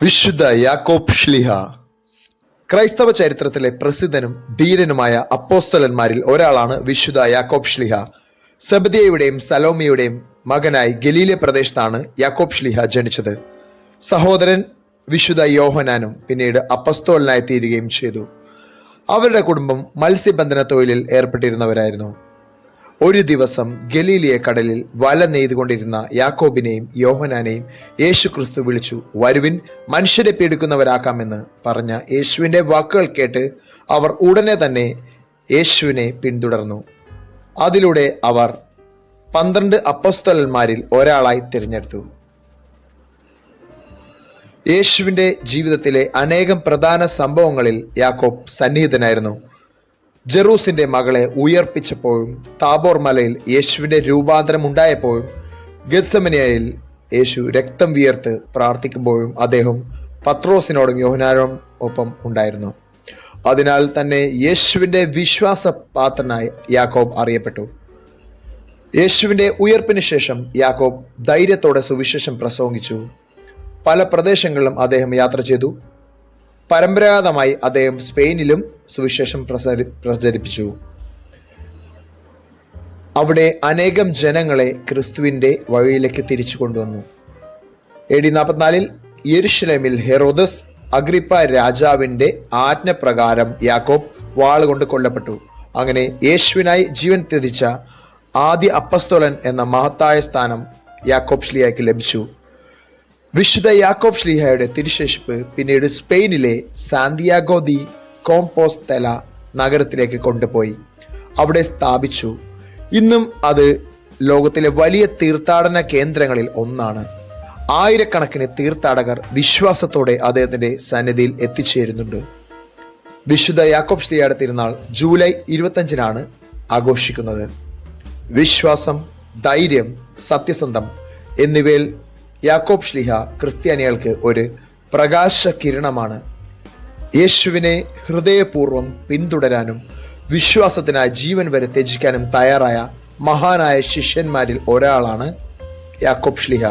വിശുദ്ധ യാക്കോബ് ഷ്ലിഹ ക്രൈസ്തവ ചരിത്രത്തിലെ പ്രസിദ്ധനും ധീരനുമായ അപ്പോസ്തലന്മാരിൽ ഒരാളാണ് വിശുദ്ധ യാക്കോബ് ഷ്ലിഹ സബദിയയുടെയും സലോമിയുടെയും മകനായി ഗലീലെ പ്രദേശത്താണ് യാക്കോബ് ഷ്ലിഹ ജനിച്ചത്. സഹോദരൻ വിശുദ്ധ യോഹനാനും പിന്നീട് അപ്പസ്തോലനായി തീരുകയും ചെയ്തു. അവരുടെ കുടുംബം മത്സ്യബന്ധന തൊഴിലിൽ ഏർപ്പെട്ടിരുന്നവരായിരുന്നു. ഒരു ദിവസം ഗലീലിയ കടലിൽ വല നെയ്തുകൊണ്ടിരുന്ന യാക്കോബിനെയും യോഹനാനെയും യേശു ക്രിസ്തു വിളിച്ചു വരുവിൻ മനുഷ്യരെ പീഡിക്കുന്നവരാക്കാമെന്ന് പറഞ്ഞ യേശുവിന്റെ വാക്കുകൾ കേട്ട് അവർ ഉടനെ തന്നെ യേശുവിനെ പിന്തുടർന്നു. അതിലൂടെ അവർ പന്ത്രണ്ട് അപ്പസ്തലന്മാരിൽ ഒരാളായി തിരഞ്ഞെടുത്തു. യേശുവിന്റെ ജീവിതത്തിലെ അനേകം പ്രധാന സംഭവങ്ങളിൽ യാക്കോബ് സന്നിഹിതനായിരുന്നു. ജെറൂസിന്റെ മകളെ ഉയർപ്പിച്ചപ്പോഴും താബോർ മലയിൽ യേശുവിന്റെ രൂപാന്തരം ഉണ്ടായപ്പോഴും ഗത്സമനിയയിൽ യേശു രക്തം വിയർത്ത് പ്രാർത്ഥിക്കുമ്പോഴും അദ്ദേഹം പത്രോസിനോടും യോഹനാരോടും ഒപ്പം ഉണ്ടായിരുന്നു. അതിനാൽ തന്നെ യേശുവിന്റെ വിശ്വാസ പാത്രനായി യാക്കോബ് അറിയപ്പെട്ടു. യേശുവിന്റെ ഉയർപ്പിന് ശേഷം യാക്കോബ് ധൈര്യത്തോടെ സുവിശേഷം പ്രസംഗിച്ചു. പല പ്രദേശങ്ങളിലും അദ്ദേഹം യാത്ര ചെയ്തു. പരമ്പരാഗതമായി അദ്ദേഹം സ്പെയിനിലും സുവിശേഷം പ്രസരി പ്രചരിപ്പിച്ചു. അവിടെ അനേകം ജനങ്ങളെ ക്രിസ്തുവിന്റെ വഴിയിലേക്ക് തിരിച്ചു കൊണ്ടുവന്നു. എ ഡി നാൽപ്പത്തിനാലിൽ യെരുഷലേമിൽ ഹെറോദസ് അഗ്രിപ്പ രാജാവിന്റെ ആജ്ഞപ്രകാരം യാക്കോബ് വാളുകൊണ്ട് കൊല്ലപ്പെട്ടു. അങ്ങനെ യേശുവിനായി ജീവൻ ത്യജിച്ച ആദ്യ അപ്പസ്തോലൻ എന്ന മഹത്തായ സ്ഥാനം യാക്കോബ് ശ്ലിയാക്ക് ലഭിച്ചു. വിശുദ്ധ യാക്കോബ് ശ്ലീഹയുടെ തിരുശേഷിപ്പ് പിന്നീട് സ്പെയിനിലെ സാന്തിയാഗോ ദി കോംപോസ്തെല നഗരത്തിലേക്ക് കൊണ്ടുപോയി. അവിടെ സ്ഥാപിച്ചു. ഇന്നും അത് ലോകത്തിലെ വലിയ തീർത്ഥാടന കേന്ദ്രങ്ങളിൽ ഒന്നാണ്. ആയിരക്കണക്കിന് തീർത്ഥാടകർ വിശ്വാസത്തോടെ അദ്ദേഹത്തിന്റെ സന്നിധിയിൽ എത്തിച്ചേരുന്നുണ്ട്. വിശുദ്ധ യാക്കോബ് ശ്ലീഹയുടെ തിരുനാൾ ജൂലൈ ഇരുപത്തഞ്ചിനാണ് ആഘോഷിക്കുന്നത്. വിശ്വാസം ധൈര്യം സത്യസന്ധം എന്നിവയിൽ യാക്കോബ് ഷ്ലിഹ ക്രിസ്ത്യാനികൾക്ക് ഒരു പ്രകാശ കിരണമാണ് യേശുവിനെ ഹൃദയപൂർവം പിന്തുടരാനും വിശ്വാസത്തിനായി ജീവൻ വരെ ത്യജിക്കാനും തയ്യാറായ മഹാനായ ശിഷ്യന്മാരിൽ ഒരാളാണ് യാക്കോബ് ശ്ലിഹ.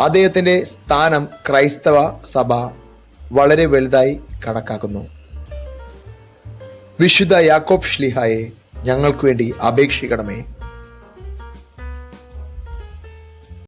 അദ്ദേഹത്തിന്റെ സ്ഥാനം ക്രൈസ്തവ സഭ വളരെ വലുതായി കണക്കാക്കുന്നു. വിശുദ്ധ യാക്കോബ് ഷ്ലിഹായെ ഞങ്ങൾക്ക് വേണ്ടി അപേക്ഷിക്കണമേ.